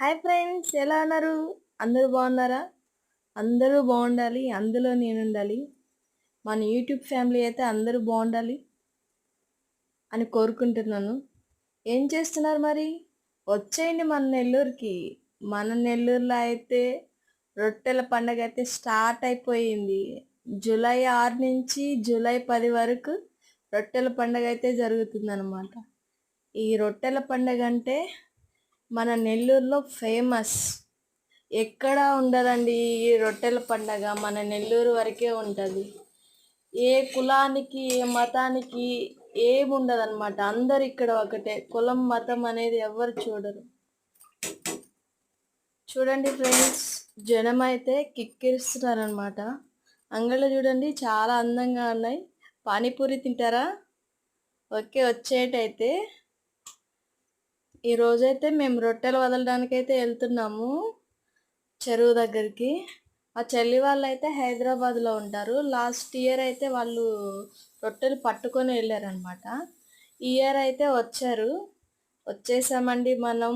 Hi friends ఎలా ఉన్నారు? అందరూ బాగున్నారా? అందరూ బాగుండాలి అందులో నేను ఉండాలి మన యూట్యూబ్ ఫ్యామిలీ అయితే అందరూ బాగుండాలి అని కోరుకుంటున్నాను. ఏం చేస్తున్నారు మరి? వచ్చేయండి మన నెల్లూరుకి. మన నెల్లూరులో అయితే రొట్టెల పండగ అయితే స్టార్ట్ అయిపోయింది. జూలై ఆరు నుంచి జూలై పది వరకు రొట్టెల పండగ అయితే జరుగుతుందన్నమాట. ఈ రొట్టెల పండగ అంటే మన నెల్లూరులో ఫేమస్. ఎక్కడ ఉండదండి ఈ రొట్టెల పండగ. మన నెల్లూరు వరకే ఉంటుంది. ఏ కులానికి ఏ మతానికి ఏముండదన్నమాట. అందరు ఇక్కడ ఒకటే. కులం మతం అనేది ఎవరు చూడరు. చూడండి ఫ్రెండ్స్ జనం అయితే కిక్కిరిస్తున్నారనమాట అంగళ్ళు చూడండి చాలా అందంగా ఉన్నాయి. పానీపూరి తింటారా? ఓకే వచ్చేటైతే ఈ రోజైతే మేము రొట్టెలు వదలడానికి అయితే వెళ్తున్నాము చెరువు దగ్గరికి. ఆ చెల్లి వాళ్ళు అయితే హైదరాబాద్లో ఉంటారు. లాస్ట్ ఇయర్ అయితే వాళ్ళు రొట్టెలు పట్టుకొని వెళ్ళారనమాట ఈ ఇయర్ అయితే వచ్చారు. వచ్చేసామండి మనం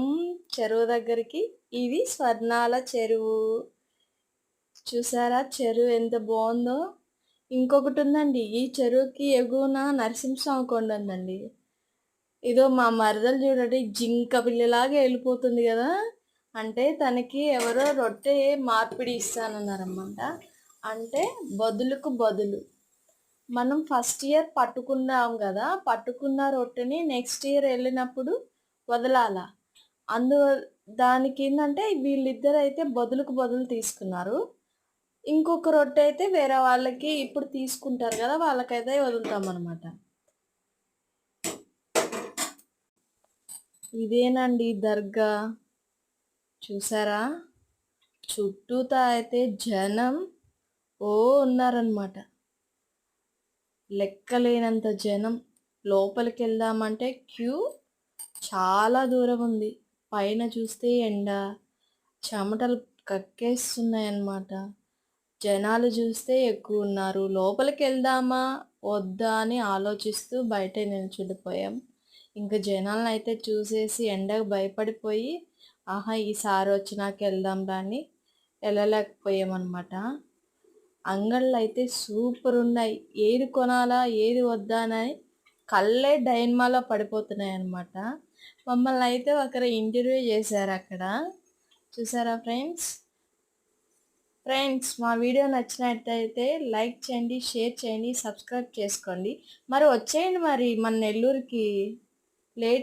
చెరువు దగ్గరికి. ఇది స్వర్ణాల చెరువు. చూసారా చెరువు ఎంత బాగుందో. ఇంకొకటి ఉందండి ఈ చెరువుకి ఎగువన నరసింహస్వామి కొండ ఉందండి ఇదో మా మరదలు చూడండి జింక పిల్లలాగా వెళ్ళిపోతుంది కదా. అంటే తనకి ఎవరో రొట్టె మార్పిడి ఇస్తానన్నారన్నమాట. అంటే బదులుకు బదులు. మనం ఫస్ట్ ఇయర్ పట్టుకున్నాం కదా పట్టుకున్న రొట్టెని నెక్స్ట్ ఇయర్ వెళ్ళినప్పుడు వదలాల? అందు దానికి ఏంటంటే వీళ్ళిద్దరు అయితే బదులుకు బదులు తీసుకున్నారు. ఇంకొక రొట్టె అయితే వేరే వాళ్ళకి ఇప్పుడు తీసుకుంటారు కదా వాళ్ళకైతే వదులుతాం అనమాట ఇదేనండి దర్గా. చూసారా? చుట్టూతా అయితే జనం ఓ ఉన్నారనమాట లెక్కలేనంత జనం. లోపలికి వెళ్దామంటే క్యూ చాలా దూరం ఉంది పైన చూస్తే ఎండ చెమటలు కక్కేస్తున్నాయన్నమాట. జనాలు చూస్తే ఎక్కువ ఉన్నారు లోపలికి వెళ్దామా వద్దా అని ఆలోచిస్తూ బయట నిల్చుండిపోయాం. ఇంకా జనాలను అయితే చూసేసి ఎండకు భయపడిపోయి ఆహా ఈసారి వచ్చినాక వెళ్దాం రాని వెళ్ళలేకపోయామన్నమాట అంగళ్ళు అయితే సూపర్ ఉన్నాయి ఏది కొనాలా ఏది వద్దా అని కళ్ళే డైన్మాలో పడిపోతున్నాయి అన్నమాట మమ్మల్ని అయితే ఒకరు ఇంటర్వ్యూ చేశారు అక్కడ. చూసారా ఫ్రెండ్స్? ఫ్రెండ్స్ మా వీడియో నచ్చినట్టయితే లైక్ చేయండి షేర్ చేయండి సబ్స్క్రైబ్ చేసుకోండి. మరి వచ్చేయండి మరి మన నెల్లూరుకి. ലേറ്റ്